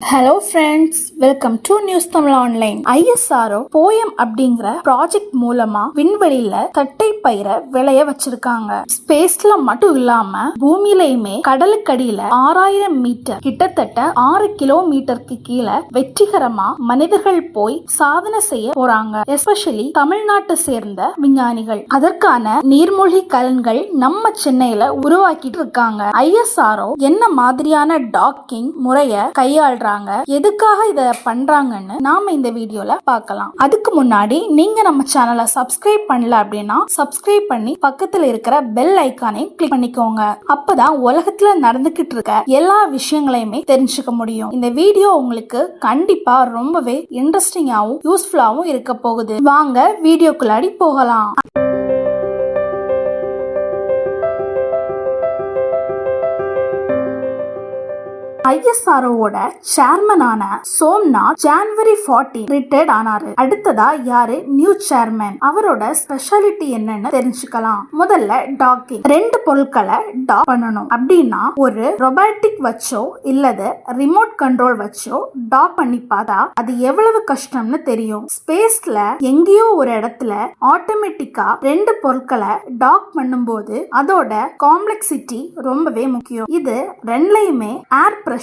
Hello friends welcome to news Tamil online ISRO POEM அப்படிங்கிற project மூலமா விண்வெளியில தட்டை பயிரை விளைய வச்சிருக்காங்க. ஸ்பேஸ்ல மட்டும் இல்லாம பூமியிலையுமே கடலுக்கடியில ஆறாயிரம் மீட்டர் கிட்டத்தட்ட ஆறு கிலோமீட்டருக்கு கீழே வெற்றிகரமா மனிதர்கள் போய் சாதனை செய்ய போறாங்க. எஸ்பெஷலி தமிழ்நாட்டை சேர்ந்த விஞ்ஞானிகள். அதற்கான நீர்மூழ்கி கலன்கள் நம்ம சென்னையில உருவாக்கிட்டு இருக்காங்க. ஐஎஸ்ஆர்ஓ என்ன மாதிரியான டாக்கிங் முறைய கையாளுறாங்க எதுக்காக இதை பண்றாங்கன்னு நாம இந்த வீடியோல பார்க்கலாம். அதுக்கு முன்னாடி நீங்க நம்ம சேனலை சப்ஸ்கிரைப் பண்ணல அப்படின்னா சப்ஸ்கிரைப் பண்ணி பக்கத்துல இருக்கிற பெல் ஐக்கானை கிளிக் பண்ணிக்கோங்க. அப்பதான் உலகத்துல நடந்துகிட்டு இருக்க எல்லா விஷயங்களையுமே தெரிஞ்சுக்க முடியும். இந்த வீடியோ உங்களுக்கு கண்டிப்பா ரொம்பவே இன்ட்ரெஸ்டிங்காகவும் யூஸ்ஃபுல்லாகவும் இருக்க போகுது. வாங்க வீடியோக்குள்ளாடி போகலாம். ஐஎஸ்ஆர்ஓட சேர்மனான சோம்நாத் ஜான்வரி 14 ரிட்டையர்ட் ஆனாரு. அடுத்ததா யாரு? New chairman. அவரோட ஸ்பெஷாலிட்டி என்னன்னு தெரிஞ்சுக்கலாம். முதல்ல டாக்கிங். ரெண்டு பொருட்களை டாக் பண்ணணும். அப்படின்னா ஒரு ரொபாட்டிக் வச்சோ இல்லது ரிமோட் கண்ட்ரோல் வச்சோ டாக் பண்ணி பார்த்தா அது எவ்வளவு கஷ்டம்னு தெரியும். ஸ்பேஸ்ல எங்கேயோ ஒரு இடத்துல ஆட்டோமேட்டிக்கா ரெண்டு பொருட்களை டாக் பண்ணும்போது அதோட காம்ப்ளெக்சிட்டி ரொம்பவே முக்கியம். இது ரெண்டுலையுமே ஏர் பிரஷர்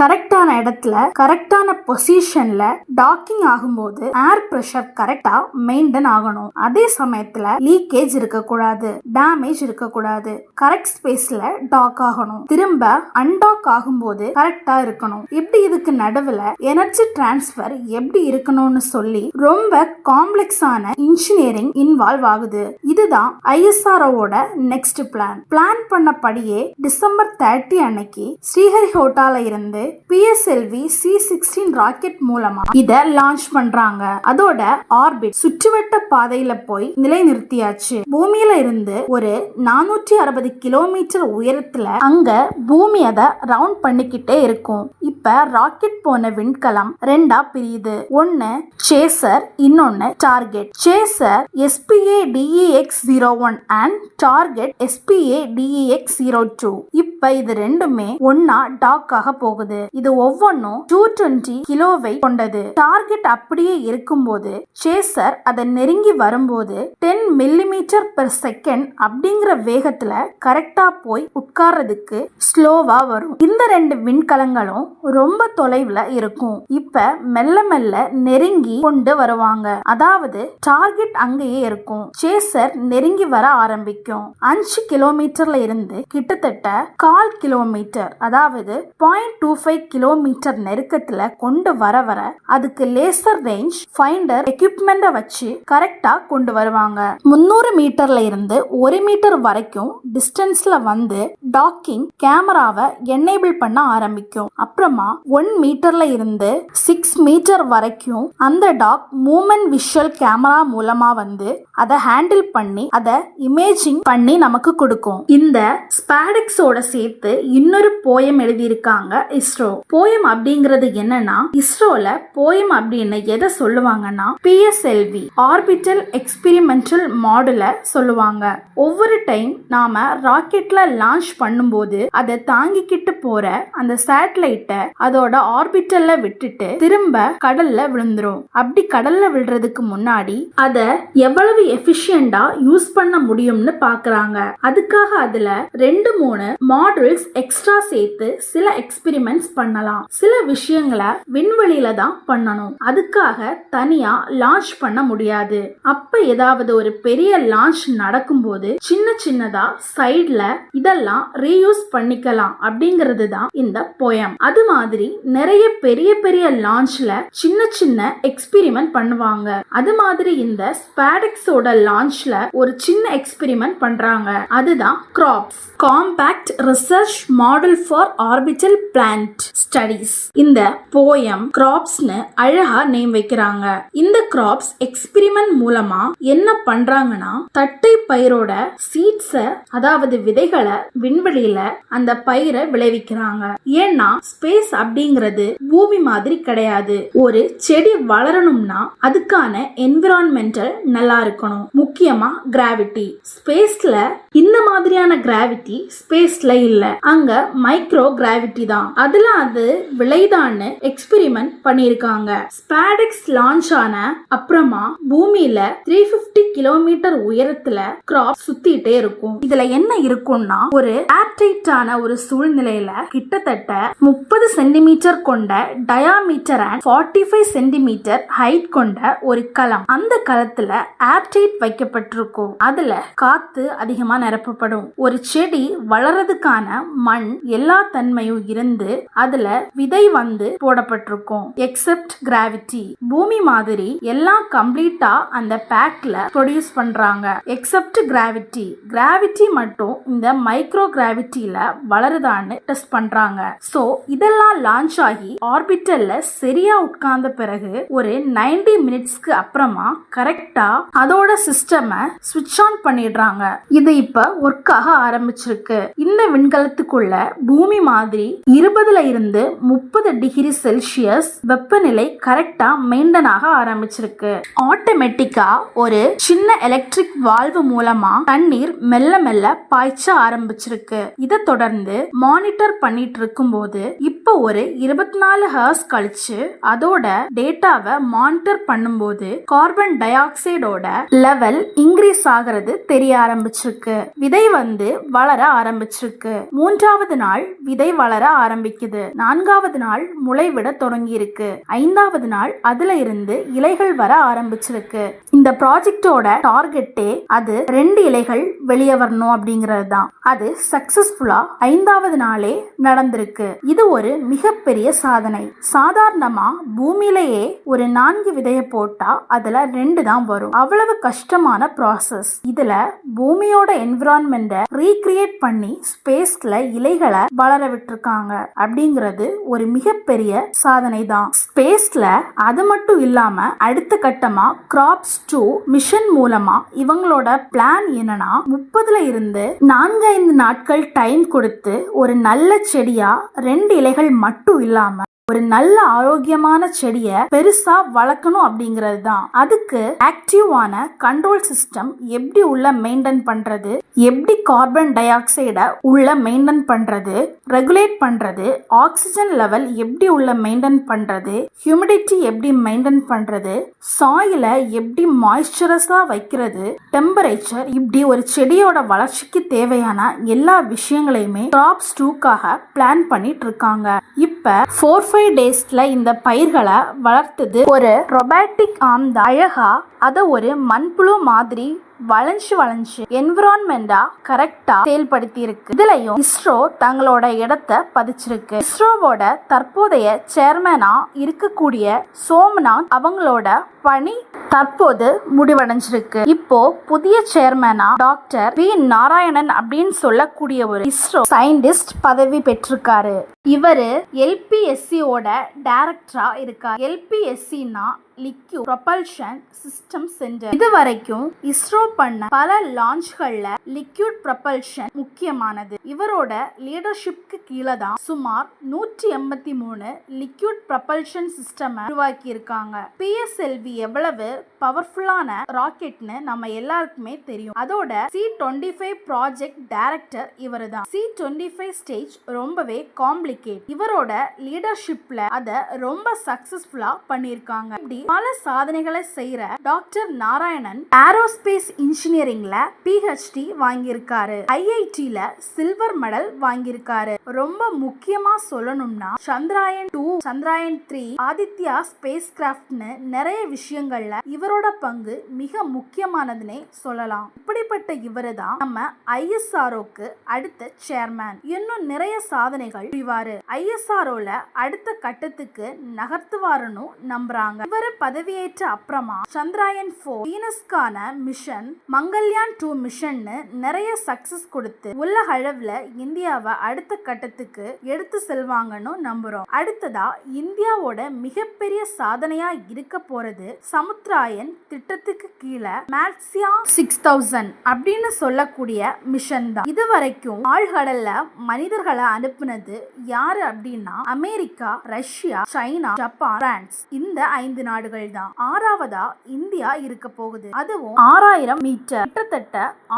கரெக்டான இடத்துல கரெக்டான பொசிஷன்ல டாக்கிங் ஆகும்போது ஏர் பிரஷர் கரெக்டா மெயின்டைன் ஆகணும். அதே சமயத்துல லீக்கேஜ் இருக்கக்கூடாது டேமேஜ் இருக்கக்கூடாது. கரெக்ட் ஸ்பேஸ்ல டாக் ஆகணும். திரும்ப அன்டாக் ஆகும்போது கரெக்டா இருக்கணும். இப்படி இதுக்கு நடுவுல எனர்ஜி டிரான்ஸ்ஃபர் எப்படி இருக்கணும்னு சொல்லி ரொம்ப காம்ப்ளெக்ஸான இன்ஜினியரிங் இன்வால்வ் ஆகுது. இதுதான் ஐஎஸ்ஆர்ஓட நெக்ஸ்ட் பிளான் பிளான் பண்ணபடியே டிசம்பர் தேர்ட்டி அன்னைக்கு ஸ்ரீஹரிகோட்டால இருந்து பிஎஸ்எல்வி சி சிக்ஸ்டீன் ராக்கெட் மூலமா இத லான்ச் பண்றாங்க. அதோட ஆர்பிட் சுற்றுவட்ட பாதையில போய் நிலைநிறுத்தியாச்சு. பூமியில இருந்து ஒரு நானூற்றி அறுபது கிலோமீட்டர் உயரத்துல அங்க பூமி அதை ரவுண்ட் பண்ணிக்கிட்டே இருக்கும். இப்ப ராக்கெட் போன விண்கலம் ரெண்டா பிரியுது. ஒன்னு சேசர் இன்னொன்னு target chaser SPA DEX zero one and target SPA DEX zero two இப்ப இது ரெண்டுமே ஒன்னா டாக்காக ஆக போகுது? இது ஒவ்வொன்றும் டூ டுவெண்ட்டி கிலோவை கொண்டது. டார்கெட் அப்படியே இருக்கும்போது சேசர் அதை நெருங்கி வரும்போது டென் மில்லிமீட்டர் பெர் செகண்ட் அப்படிங்கிற வேகத்துல கரெக்டா போய் உட்கார்றதுக்கு ஸ்லோவா வரும். இந்த ரெண்டு விண்கலங்களும் ரொம்ப தொலைவுல இருக்கும். இப்ப மெல்ல மெல்ல நெருங்கி கொண்டு வருவாங்க. அதாவது டார்கெட் அங்கேயே இருக்கும். சேசர் நெருங்கி வர ஆரம்பிக்கும். அஞ்சு கிலோமீட்டர்ல இருந்து கிட்டத்தட்ட கால் கிலோமீட்டர் அதாவது பாயிண்ட் டூ ஃபைவ் கிலோமீட்டர் நெருக்கத்துல கொண்டு வர வர அதுக்கு லேசர் ரேஞ்ச் ஃபைண்டர் எக்யூப்மெண்ட்டை வச்சு கரெக்டா கொண்டு வருவாங்க. முந்நூறு மீட்டர்ல இருந்து ஒரு மீட்டர் வரைக்கும் டிஸ்டன்ஸ்ல வந்து டாக்கிங் கேமராவை எனேபிள் பண்ண ஆரம்பிக்கும். அப்புறமா ஒன் மீட்டர்ல இருந்து சிக்ஸ் மீட்டர் வரைக்கும் அந்த டாக் மூமெண்ட் விஷுவல் கேமரா மூலமா வந்து அதை ஹேண்டில் பண்ணி அதை இமேஜிங் பண்ணி நமக்கு கொடுக்கும். இந்த ஸ்பேடிக்ஸோட சேர்த்து இன்னொரு போயம் எழுதியிருக்காங்க. இஸ்ரோ. போயம் அப்படிங்கிறது என்னன்னா இஸ்ரோல போயம் அப்படின்னு எதை சொல்லுவாங்கன்னா பிஎஸ்எல்வி ஆர்பிட்டல் எக்ஸ்பிரிமெண்டல் மாடல சொல்லுவாங்க. ஒவ்வொரு டைம் நாம ராக்கெட்ல லான்ச் பண்ணும்போது அதை தாங்கிக்கிட்டு போற அந்த சேட்டலைட்டை அதோட ஆர்பிட்டல்ல விட்டுட்டு திரும்ப கடல்ல விழுந்துரும். அப்படி கடல்ல விழுறதுக்கு முன்னாடி அதை எவ்வளவு எஃபிஷியண்டா யூஸ் பண்ண முடியும்னு பாக்குறாங்க. அதுக்காக அதுல ரெண்டு மூணு மாடல்ஸ் எக்ஸ்ட்ரா சேர்த்து சில எக்ஸ்பிரிமெண்ட்ஸ் பண்ணலாம். சில விஷயங்களை விண்வெளியில தான் பண்ணணும். அதுக்காக தனியா லான்ச் பண்ண முடியாது. அப்ப ஏதாவது ஒரு பெரிய லான்ச் நடக்கும்போது சின்ன சின்னதா சைட்ல இதெல்லாம் ரீயூஸ் பண்ணிக்கலாம் அப்படிங்கிறது தான் இந்த போயம் அது மாதிரி நிறைய பெரிய பெரிய லான்ச்ல சின்ன சின்ன எக்ஸ்பிரிமெண்ட் பண்ணுவாங்க. அது மாதிரி இந்த ஸ்பேடெக்ஸோட லான்ச்ல ஒரு சின்ன எக்ஸ்பிரிமெண்ட் பண்றாங்க. அதுதான் CROPS compact research model for orbital plant studies இந்த போயம் கிராப்ஸ்னு அழகா நேம் வைக்கிறாங்க. இந்த கிராப்ஸ் எக்ஸ்பிரிமெண்ட் மூலமா என்ன பண்றாங்கன்னா தட்டை பயிரோட சீட்ஸ அதாவது விதைகளை விண்வெளியில அந்த பயிரை விளைவிக்கிறாங்க. ஏன்னா ஸ்பேஸ் அப்படிங்கிறது பூமி மாதிரி கிடையாது. ஒரு செடி வளரணும்னா அதுக்கான என்விரான்மெண்டல் நல்லா இருக்கணும். முக்கியமா கிராவிட்டி ஸ்பேஸ்ல இந்த மாதிரியான கிராவிட்டி ஸ்பேஸ்ல இல்ல. அங்க மைக்ரோ கிராவிட்டி தான் அதுல அது விளைதான்னு எக்ஸ்பெரிமெண்ட் பண்ணியிருக்காங்க. ஸ்பேடெக்ஸ் லான்ச் ஆன அப்புறமா பூமியில த்ரீ பிப்டி கிலோமீட்டர் உயரத்துல கிராப் சுத்திட்டே இருக்கும். இதுல என்ன இருக்கும்னா ஒரு ஏர்டைட்டான ஒரு சூழ்நிலையில கிட்டத்தட்ட முப்பது சென்டிமீட்டர் கொண்ட diameter and forty five centimetre height கொண்ட ஒரு களம் அந்த களத்துல ஏர்டைட் வைக்கப்பட்டிருக்கும். அதுல காத்து அதிகமா நிரப்பப்படும். ஒரு செடி வளர்றதுக்கான மண் எல்லா தன்மையும் இருந்து அதுல விதை வந்து போடப்பட்டிருக்கும். எக்ஸெப்ட் கிராவிட்டி பூமி மாதிரி எல்லாம் கம்ப்ளீட்டா அந்த பேக்ல ப்ரொடியூஸ் பண்றாங்க. எக்ஸெப்ட் கிராவிட்டி கிராவிட்டி மட்டும் இந்த மைக்ரோ கிராவிட்டியில வளருதான்னு டெஸ்ட் பண்றாங்க. சோ இதெல்லாம் லான்ச் ஆகி ஆர்பிட்டல்ல சரியா உட்கார்ந்த பிறகு ஒரு 90 மினிட்ஸ்க்கு அப்புறமா கரெக்டா அதோட சிஸ்டமை சுவிட்ச் ஆன் பண்ணிடுறாங்க. இது இப்ப ஒர்க் ஆக ஆரம்பிச்சிருக்கு. இந்த விண்கலத்துக்குள்ள பூமி மாதிரி இருபதுல இருந்து முப்பது டிகிரி செல்சியஸ் வெப்பநிலை கரெக்டா மெயின்டைன் ஆக ஆரம்பிச்சிருக்கு. ஆட்டோமேட்டிக்கா ஒரு சின்ன எலக்ட்ரிக் வால்வு மூலமா தண்ணீர் மெல்ல மெல்ல பாய்ச்ச ஆரம்பிச்சிருக்கு. இதை தொடர்ந்து மானிட்டர் பண்ணிட்டு இருக்கும்போது இப்போ ஒரு இருபத்தி நாலு ஹவர்ஸ் கழிச்சு அதோட டேட்டாவை மானிட்டர் பண்ணும்போது கார்பன் டை ஆக்சைடோட லெவல் இன்க்ரீஸ் ஆகிறது தெரிய ஆரம்பிச்சிருக்கு. விதை வந்து வளர ஆரம்பிச்சிருக்கு. மூன்றாவது நாள் விதை வளர ஆரம்பிக்குது. நான்காவது நாள் முளைவிட தொடங்கி இருக்கு ஐந்தாவது நாள் அதுல இருந்து இலைகள் வர ஆரம்பிச்சிருக்கு. இந்த ப்ராஜெக்டோட டார்கெட்டே அது ரெண்டு இலைகள் வெளியே வரணும் அப்படிங்கிறது தான். அது சக்சஸ்ஃபுல்லா ஐந்தாவது நாளே நடந்திருக்கு. இது ஒரு மிகப்பெரிய சாதனை. சாதாரணமா பூமியிலேயே ஒரு நான்கு விதைய போட்டா அதுல ரெண்டு தான் வரும். அவ்வளவு கஷ்டமான ப்ராசஸ் இதுல பூமியோட என்விரான்மெண்ட ரீக்ரியேட் பண்ணி ஸ்பேஸ்ல இலைகளை வளர விட்டுருக்காங்க. அப்படிங்கிறது ஒரு மிகப்பெரிய சாதனை தான் ஸ்பேஸ்ல அது மட்டும் இல்லாம அடுத்த கட்டமா கிராப்ஸ் டூ மிஷன் மூலமா இவங்களோட பிளான் என்னன்னா முப்பதுல இருந்து நான்கு ஐந்து நாட்கள் டைம் கொடுத்து ஒரு நல்ல செடியா ரெண்டு இலைகள் மட்டும் இல்லாம ஒரு நல்ல ஆரோக்கியமான செடியை பெருசா வளர்க்கணும் அப்படிங்கிறது தான் அதுக்கு ஆக்டிவான கண்ட்ரோல் சிஸ்டம் எப்படி உள்ள மெயின்டைன் பண்றது எப்படி கார்பன் டை ஆக்சைடை உள்ள மெயின்டைன் பண்றது ரெகுலேட் பண்றது ஆக்சிஜன் லெவல் எப்படி உள்ள மெயின்டைன் பண்றது ஹியூமிடிட்டி எப்படி மெயின்டைன் பண்றது சாயில எப்படி மாய்ஸ்சரஸா வைக்கிறது டெம்பரேச்சர் இப்படி ஒரு செடியோட வளர்ச்சிக்கு தேவையான எல்லா விஷயங்களையுமே கிராப்ஸ் டூக்காக பிளான் பண்ணிட்டு இருக்காங்க. இப்ப ஃபோர் ஃபைவ் டேஸ்ல இந்த பயிர்களை வளர்த்தது ஒரு ரொபாட்டிக் ஆம் தான் அழகா அதை ஒரு மண்புழு மாதிரி வளைஞ்சு வளைஞ்சு என்விரான்மெண்டா கரெக்டா செயல்படுத்தி இருக்கு இதுலயும் இஸ்ரோ தங்களோட இடத்தை பதிச்சிருக்கு. இஸ்ரோவோட தற்போதைய சேர்மனா இருக்கக்கூடிய சோம்நாத் அவங்களோட பணி தற்போது முடிவடைஞ்சிருக்கு. இப்போ புதிய சேர்மனா டாக்டர் பி. நாராயணன் அப்படின்னு சொல்லக்கூடிய ஒரு இஸ்ரோ சயின்டிஸ்ட் பதவி பெற்றிருக்காரு. இவரு எல்பிஎஸ்சியோட டைரக்டரா இருக்கார். எல்பிஎஸ்சின்னா லிக்யூட் ப்ரொபல்ஷன் சிஸ்டம் சென்டர். இது வரைக்கும் இஸ்ரோ பண்ண பல லான்ச்களில் லிக்யூட் ப்ரொபல்ஷன் முக்கியமானது. இவரோட லீடர்ஷிப்க்கு கீழே தான் சுமார் நூற்றி எண்பத்தி மூணு லிக்யூட் ப்ரொபல்ஷன் சிஸ்டம் உருவாக்கி இருக்காங்க பிஎஸ்எல்வி எவ்வளவு பவர்ஃபுல்லான ராக்கெட்னு நம்ம எல்லாருக்குமே தெரியும். அதோட C twenty five project director இவர் தான் சி டுவெண்ட்டி ஃபைவ் ஸ்டேஜ் ரொம்பவே காம்ப்ளிகேட். இவரோட லீடர்ஷிப்ல அதை ரொம்ப சக்சஸ்ஃபுல்லா பண்ணியிருக்காங்க. இப்படி பல சாதனைகளை செய்யற டாக்டர் நாராயணன் ஏரோஸ்பேஸ் இன்ஜினியரிங்ல பிஹெச்டி வாங்கியிருக்காரு. ஐஐடியில சில்வர் மெடல் வாங்கியிருக்காரு. ரொம்ப முக்கியமா சொல்லணும்னா Chandrayaan two Chandrayaan three Aditya space கிராஃப்ட்னு நிறைய விஷயங்கள்ல இவரோட பங்கு மிக முக்கியமானதுன்னே சொல்லலாம். இப்படிப்பட்ட இவரு தான் நம்ம ஐஎஸ்ஆர்ஓக்கு அடுத்த சேர்மேன் இன்னும் நிறைய சாதனைகள் புரிவாரு. ஐஎஸ்ஆர்ஓல அடுத்த கட்டத்துக்கு நகர்த்துவாருன்னு நம்புறாங்க. இவரு பதவியேற்ற அப்புறமா சந்திராயன் ஃபோர் வீனஸ்கான மிஷன் மங்கல்யான் டூ மிஷன்னு நிறைய சக்சஸ் கொடுத்து உலக அளவுல இந்தியாவை அடுத்த கட்டத்துக்கு எடுத்து செல்வாங்கன்னு நம்புறோம். அடுத்ததா இந்தியாவோட மிகப்பெரிய சாதனையா இருக்க போறது சமுத்திராயன் திட்டத்துக்கு கீழே மேக்ஸியா சிக்ஸ் தௌசண்ட் அப்படின்னு சொல்லக்கூடிய மிஷன் தான். இது வரைக்கும் ஆழ்கடல்ல மனிதர்களை அனுப்புனது யாரு அப்படின்னா America Russia China Japan France. இந்த ஐந்து நாள் நாடுகள் தான் ஆறாவதா இந்தியா இருக்க போகுது. அதுவும் ஆறாயிரம் மீட்டர் கிட்டத்தட்ட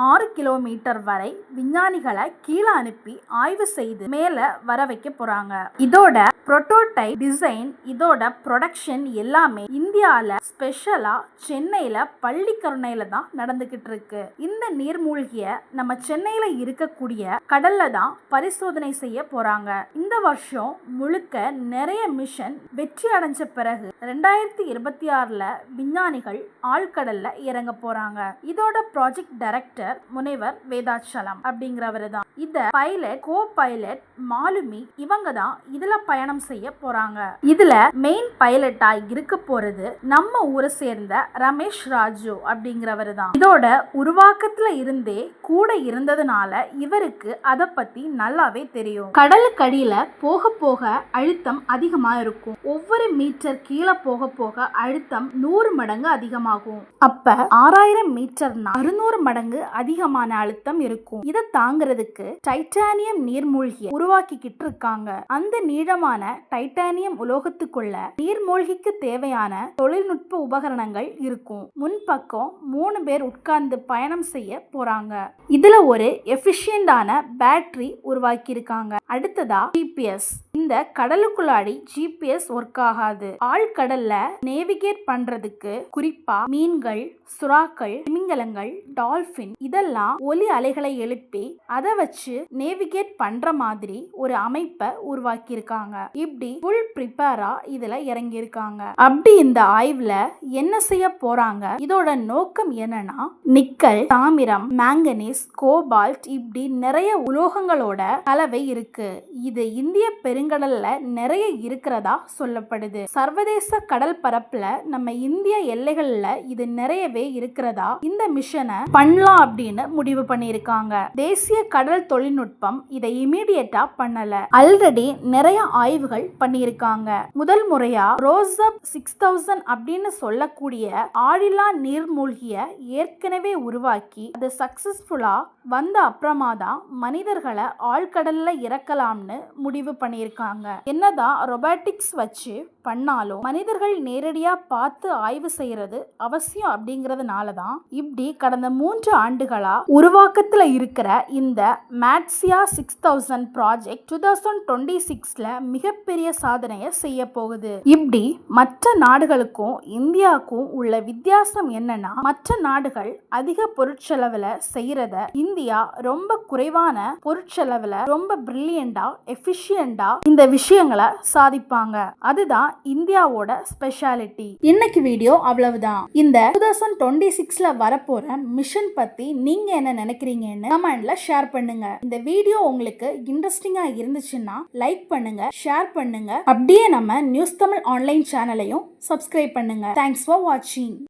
ஆறு கிலோமீட்டர் வரை விஞ்ஞானிகளை கீழே அனுப்பி ஆய்வு செய்து மேல வர வைக்க போறாங்க. இதோட புரோட்டோடைப் டிசைன் இதோட ப்ரொடக்ஷன் எல்லாமே இந்தியால ஸ்பெஷலா சென்னையில பள்ளிக்கருணையில தான் நடந்துகிட்டு இருக்கு. இந்த நீர்மூழ்கிய நம்ம சென்னையில இருக்கக்கூடிய கடல்ல தான் பரிசோதனை செய்ய போறாங்க. இந்த வருஷம் முழுக்க நிறைய மிஷன் வெற்றி அடைஞ்ச பிறகு ரெண்டாயிரத்தி இருபத்தி ஆறுல விஞ்ஞானிகள் ஆழ்கடல்ல இறங்க போறாங்க. இதோட ப்ராஜெக்ட் டைரக்டர் முனைவர் வேதாச்சலம் அப்படிங்கிறவரு தான் இத பைலட் கோ பைலட் மாலுமி இவங்க தான் இதுல பயணம் செய்ய போறாங்க. இதுல மெயின் பைலட்டா இருக்க போறது நம்ம ஊரை சேர்ந்த ரமேஷ் ராஜு அப்படிங்கிறவரு தான் இதோட உருவாக்கத்துல இருந்தே கூட இருந்ததுனால இவருக்கு அதை பத்தி நல்லாவே தெரியும். கடலுக்கடியில போக போக அழுத்தம் அதிகமா இருக்கும். ஒவ்வொரு மீட்டர் கீழே போக போக அழுத்தம் நூறு மடங்கு அதிகமாகும். அப்ப ஆறாயிரம் மீட்டர்னா அறுநூறு மடங்கு அதிகமான அழுத்தம் இருக்கும். இதை தாங்கிறதுக்கு டைட்டானியம் நீர்மூழ்கிய உருவாக்கிக்கிட்டு இருக்காங்க. அந்த நீளமான டைட்டானியம் உலோகத்துக்குள்ள நீர்மூழ்கிக்கு தேவையான தொழில்நுட்ப உபகரணங்கள் இருக்கும். முன்பக்கம் மூணு பேர் உட்கார்ந்து பயணம் செய்ய போறாங்க. இதுல ஒரு எஃபிஷியண்டான பேட்டரி உருவாக்கி இருக்காங்க அடுத்ததா ஜிபிஎஸ் இந்த கடலுக்குள்ளாடி ஜிபிஎஸ் ஒர்க் ஆகாது. ஆழ்கடல்ல நேவிகேட் பண்றதுக்கு குறிப்பா மீன்கள் சுறாக்கள் திமிங்கலங்கள் டால்பின் இதெல்லாம் ஒலி அலைகளை எழுப்பி அதை வச்சு நேவிகேட் பண்ற மாதிரி ஒரு அமைப்பை உருவாக்கி இருக்காங்க இப்படி ஃபுல் ப்ரிப்பேரா இதுல இறங்கி இருக்காங்க அப்படி இந்த ஆய்வுல என்ன செய்ய போறாங்க? இதோட நோக்கம் என்னன்னா நிக்கல் தாமிரம் மேங்கனீஸ் கோபால்ட் இப்படி நிறைய உலோகங்களோட கலவை இருக்கு. இது இந்திய பெருங்கடல்ல நிறைய இருக்கிறதா சொல்லப்படுது. சர்வதேச கடல் பரப்புல நம்ம இந்திய எல்லைகள்ல இது நிறையவே இருக்கிறதா? இந்த மிஷனை பண்ணலாம் அப்படின்னு முடிவு பண்ணியிருக்காங்க. தேசிய கடல் தொழில்நுட்பம் இதை இமீடியட்டா பண்ணல. ஆல்ரெடி நிறைய ஆய்வுகள் பண்ணியிருக்காங்க. முதல் முறையா ரோசப் சிக்ஸ் தௌசண்ட் அப்படின்னு சொல்லக்கூடிய ஆழிலா நீர்மூழ்கிய ஏற்கனவே உருவாக்கி அது சக்சஸ்ஃபுல்லா வந்த அப்புறமா தான் மனிதர்களை ஆழ்கடல்ல இறக்கலாம்னு முடிவு பண்ணியிருக்காங்க. என்னதான் ரொபாட்டிக்ஸ் வச்சு பண்ணாலும் மனிதர்கள் நேரடியா பார்த்து ஆய்வு செய்யறது அவசியம் அப்படிங்கறதுனால தான் இப்படி கடந்த மூன்று ஆண்டுகளா உருவாக்கத்துல இருக்கிற இந்த மேட்ஸியா six thousand project two thousand twenty சிக்ஸ்ல மிகப்பெரிய சாதனையை செய்ய போகுது. இப்படி மற்ற நாடுகளுக்கும் இந்தியாவுக்கும் உள்ள வித்தியாசம் என்னன்னா மற்ற நாடுகள் அதிக பொருட்செலவுல செய்யறத இந்தியா ரொம்ப குறைவான பொருட்செலவுல ரொம்ப பிரில்லியண்டா எஃபிஷியண்டா இந்த விஷயங்களை சாதிப்பாங்க. அதுதான் இந்தியாவோட ஸ்பெஷாலிட்டி இன்னைக்கு வீடியோ அவ்வளவுதான். இந்த டூ தௌசண்ட் டுவெண்ட்டி சிக்ஸ்ல வரப்போற மிஷன் பத்தி நீங்க என்ன நினைக்கிறீங்கன்னு கமெண்ட்ல ஷேர் பண்ணுங்க. இந்த வீடியோ உங்களுக்கு இன்ட்ரெஸ்டிங்கா இருந்துச்சுன்னா லைக் பண்ணுங்க ஷேர் பண்ணுங்க. அப்படியே நம்ம நியூஸ் தமிழ் ஆன்லைன் சேனலையும் சப்ஸ்கிரைப் பண்ணுங்க. தேங்க்ஸ் ஃபார் வாட்சிங்